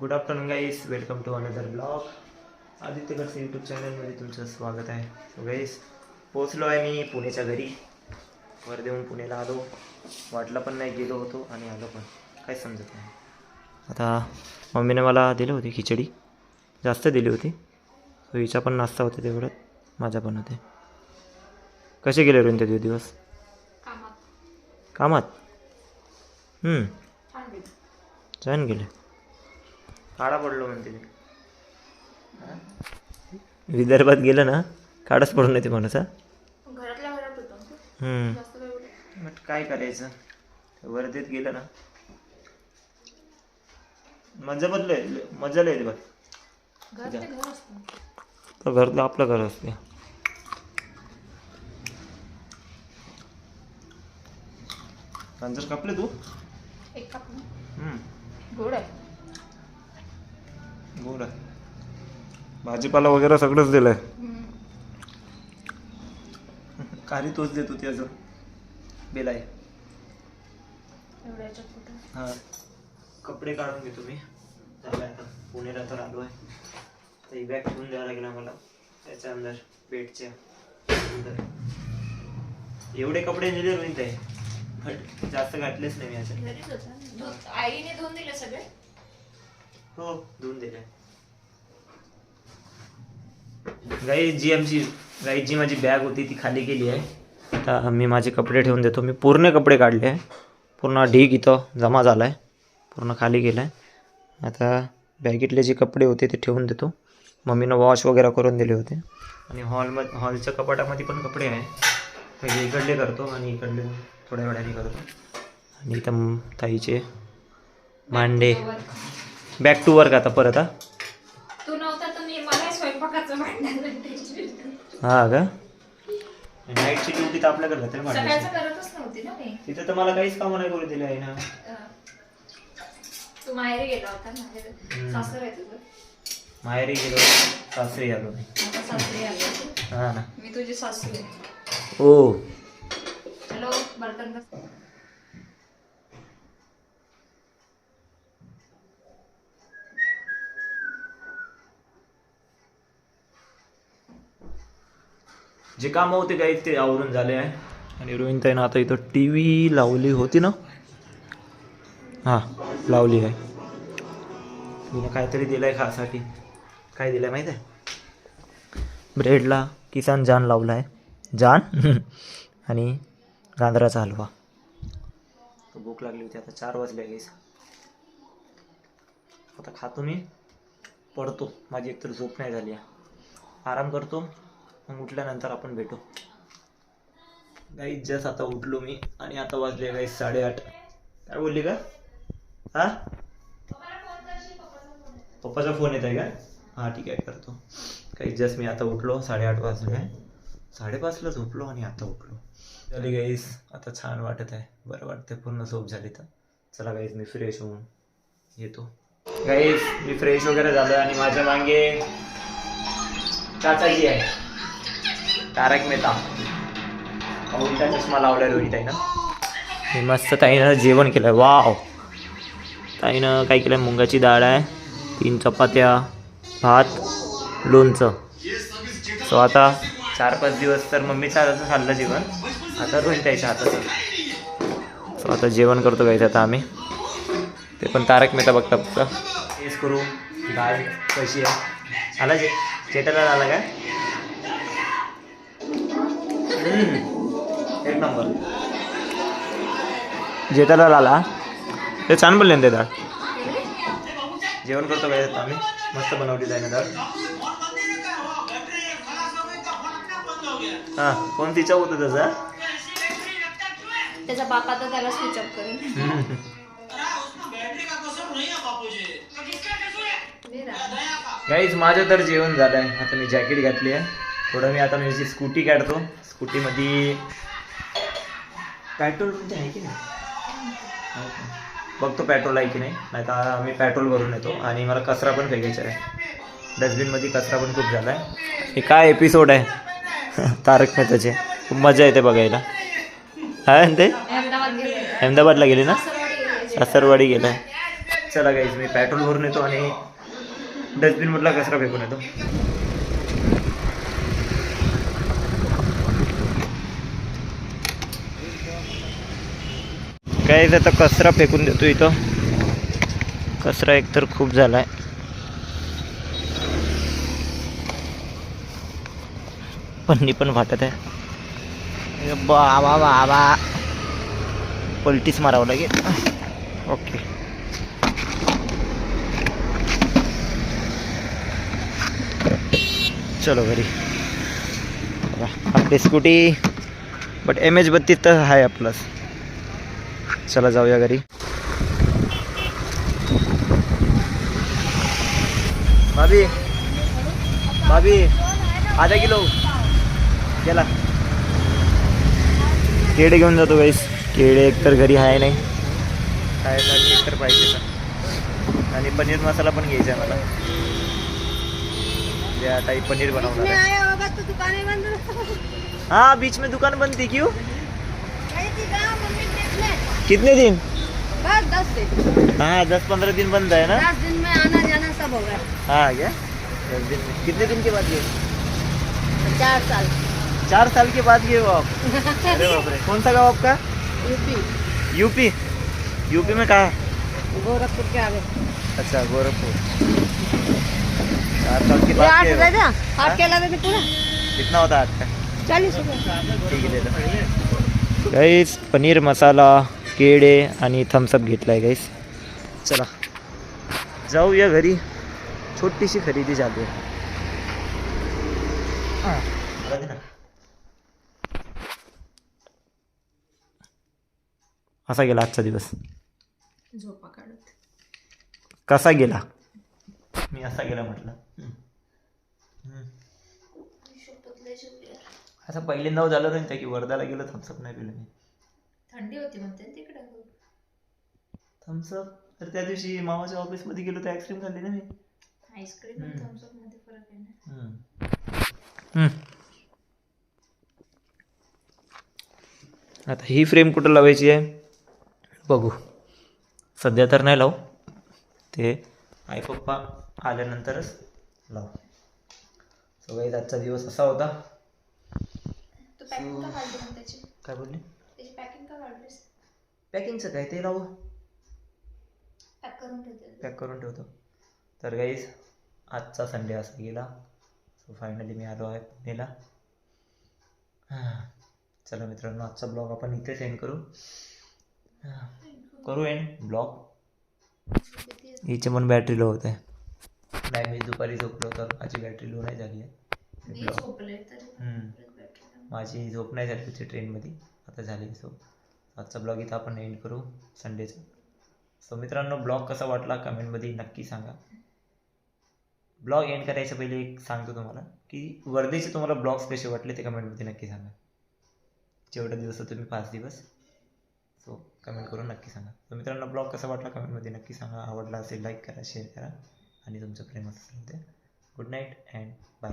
Good afternoon guys welcome to another blog Aditya Khadse YouTube चॅनलमध्ये तुमचं स्वागत आहे. सो गाईस पोचलो आहे मी पुण्याच्या घरी. वर देऊन पुण्याला आलो. वाटलं पण नाही गेलो होतो आणि आलो पण. काय समजत नाही. आता मम्मीने मला दिली होती खिचडी. जास्त दिली होती. सो हिचा पण नाश्ता होता तेवढ्यात. माझा पण होते. कसे गेले रोहित ते दिवस? कामात. कामात? छान गेलं. काळा पडलो म्हणते मी विदर्भात गेलं ना काळाच पडून येते एवढं. बट काय करायचं? वर्धेत गेलं ना. मजा बदल मजा लय बघ. तर घरलं आपलं घर असते गांजर कापले तू? एक काप ना. हम्म, गोड आहे. गोड आहे भाजीपाला वगैरे सगळंच दिलंय. कारी तोच देत होती अजून. बेलाय हां. कपडे काढून घेतो मी. झालं आता. तर आलो आहे. तर ही बॅग ठेवून द्यावं लागेल आम्हाला. त्याच्या अंदर बेडच्या अंदर. एवढे कपडे नेले रोहित आहे बट जास्त घातलेच नाही मी असे आईने धुवून दिले सगळे? हो धुवून दिले गाई जी आमची गाई जी माझी बॅग होती ती खाली गेली आहे. आता मी माझे कपडे ठेवून देतो. मी पूर्ण कपडे काढले आहे. पूर्ण ढीक इथं जमा झाला आहे पूर्ण खाली गेला आहे आता बॅगेतले जे कपडे होते ते ठेवून देतो. मम्मीनं वॉश वगैरे करून दिले होते. आणि हॉलमध्ये हॉलच्या कपाटामध्ये पण कपडे आहे. पहिले इकडले करतो आणि इकडले थोड्या वेळाने करतो. आणि इथं ताईचे मांडे बॅक टू वर्क आता परत हा? तू नव्हता तर मी मला स्वयंपाकाचं भांडण हा का? नाईटची ड्युटी तर आपल्याकडे राहते ना सकाळचं भांड्याची. करतच नव्हती ना मी. तिथं तर मला काहीच कामं नाही करू दिले आहे ना अं, तू माहेरी गेला होता. सासर आहे तुझं. माहेरी गेलो सासरी आलो मी. आता सासरी आली हा ना. मी तुझी सासू आहे. हो हॅलो बर्तन कस जे कामं होते काही ते आवरून झाले आहे. आणि रोहित ताईनं आता इथं टी व्ही लावली होती ना? हां लावली आहे. तिने काहीतरी दिलं आहे खासाठी. काय दिलं आहे माहीत आहे? ब्रेडला किसान जान लावला आहे जान? आणि गांजराचा हलवा. भूक लागली होती आता चार वाजले गेस आता खातो मी. पडतो. माझी एकतर झोप नाही झाली आराम करतो. मग उठल्यानंतर आपण भेटू. गाईज जस्ट आता उठलो मी आणि आता वाजले गाईस साडेआठ. काय बोलली का हा? पप्पाचा फोन येत आहे का? हां ठीक आहे करतो. काही जस्ट मी आता उठलो साडेआठ वाजले. आहे साडेपाचला झोपलो आणि आता उठलो. झाली गाईस आता छान वाटत आहे. बरं वाटतं पूर्ण झोप झाली तर. चला गाईस मी फ्रेश होऊन येतो. गाईस मी फ्रेश वगैरे झालो आणि माझ्या मागे चाचाजी आहे. तारक मेहता. उलटा चष्मा लावलाय रोहित आहे ना मस्त ताईनं जेवण केलं वाव. ताईनं काय केलं मुंगाची डाळ आहे तीन चपात्या भात लोणचं. सो आता चार पाच दिवस तर मम्मीच्या हाताचं खाल्लं जेवण. आता रोहित ताईच्या हाताचं सो आता जेवण करतो गायचं आता आम्ही. ते पण तारक मेहता बघता फक्त. टेस्ट करू. डाळ कशी आहे? आला जे चेटाला आला काय? एक नंबर. आला. ते छान बोलले ना ते डाळ जेवण करतो काय आम्ही? मस्त बनवली जाय ना डाळ हां फोन तिच्या होतं त्याचा? त्याचा बाप आता त्याला स्विच ऑफ करेल. गाईज माझं तर जेवण झालं आहे आता मी जॅकेट घातली आहे. थोडं मी आता माझी स्कूटी काढतो. स्कूटीमध्ये. पेट्रोल म्हणजे आहे की नाही? आहे? बघतो पेट्रोल आहे की नाही. नाही तर आम्ही पेट्रोल भरून येतो. आणि मला कचरा पण फेकायचा आहे. डस्टबिनमध्ये कचरा पण खूप झाला आहे. हे काय एपिसोड आहे? तारक मेहताचे. खूप मजा येते बघायला. हा ते अहमदाबादला गेले ना? सासरवाडी गेले. गेलाय. चला गाईज मी पेट्रोल भरून येतो आणि डस्टबिन मधला कचरा फेकून येतो. काय आता कचरा फेकून देतो इथं. कचरा एकतर खूप झाला आहे पन्नी पण फाटत आहे. बाबा बाबा. पलटीच मारावं लागेल. ओके. चलो घरी. आपली स्कूटी बट एम एच बत्तीस तर आहे आपलंच. चला जाऊया घरी. भाभी. भाभी. आधा किलो. गेला. केळे घेऊन जातो गाईस. केळे एकतर घरी आहे नाही. खायला एकतर पाहिजे का? आणि पनीर मसाला पण घ्यायचा आहे मला. जे आता ही पनीर बनवणार आहे. बीच में दुकान बनती क्यू हो? कितने दिन? बस दस दिन। हाँ दस पंद्रह दिन बंद है ना? दस दिन में आना जाना सब होगा हाँ क्या? दस दिन में। कितने दिन के बाद गए? चार साल। चार साल के बाद गए हो आप? अरे बाप रे। कौन सा गाँव आपका? यूपी। यूपी? यूपी में कहा? गोरखपुर के आगे। अच्छा गोरखपुर। चार साल के बाद आठ दे हो। हाँ? आठ पूरा? कितना होता है आपका चालीस रुपये ठीक गाईस पनीर मसाला। केळे आणि थम्सअप घेतला आहे गाईस चला. जाऊया घरी. छोटीशी खरेदी झाली. आहे हां. असा गेला आजचा दिवस. झोपा काढत. कसा गेला? मी असा गेला म्हटलं. असं पहिल्यांदा झालं नाही की वर्धाला गेलो थम्सअप नाही पिलं मी. थंडी होती म्हणते ना तिकडे. थम्सअप तर त्या दिवशी मामाच्या ऑफिसमध्ये गेलो तर आईस्क्रीम खाल्ली ना मी. आईस्क्रीम आणि हम्म. थम्सअपमध्ये फरक आहे ना. आता ही फ्रेम कुठं लावायची आहे? बघू. सध्या तर नाही लावू. ते आई पप्पा आल्यानंतरच लावू. सो काही आजचा दिवस असा होता. तू पॅकिंग का काढली मग त्याची? काय बोलली त्याची पॅकिंग का काढलीस पॅकिंगचं काय ते लावू? पॅक करून ठेवते. पॅक करून ठेवतो. तर गाईज आजचा संडे असा गेला. सो फायनली मी आलो आहे पुणेला. हां. चला मित्रांनो आजचा ब्लॉग आपण इथेच एंड करू. करू एंड ब्लॉग हिचे पण बॅटरी लो होत. आहे नाही मी दुपारी झोपलो तर माझी बॅटरी लो नाही झाली आहे. माझी झोप नाही झाली होती ट्रेनमध्ये आता झाली सो आजचा ब्लॉग इथं आपण एंड करू. संडेचा. सो मित्रांनो ब्लॉग कसा वाटला कमेंटमध्ये नक्की सांगा. ब्लॉग एंड करायच्या पहिले एक सांगतो तुम्हाला की वर्धेचे तुम्हाला ब्लॉग्स कसे वाटले ते कमेंटमध्ये नक्की सांगा. जेवढे दिवस तुम्ही पाच दिवस. सो कमेंट करून नक्की सांगा. तर मित्रांनो ब्लॉग कसा वाटला कमेंटमध्ये नक्की सांगा. आवडला असेल लाईक करा शेअर करा. आणि तुमचं प्रेम असेल ते गुड नाईट अँड बाय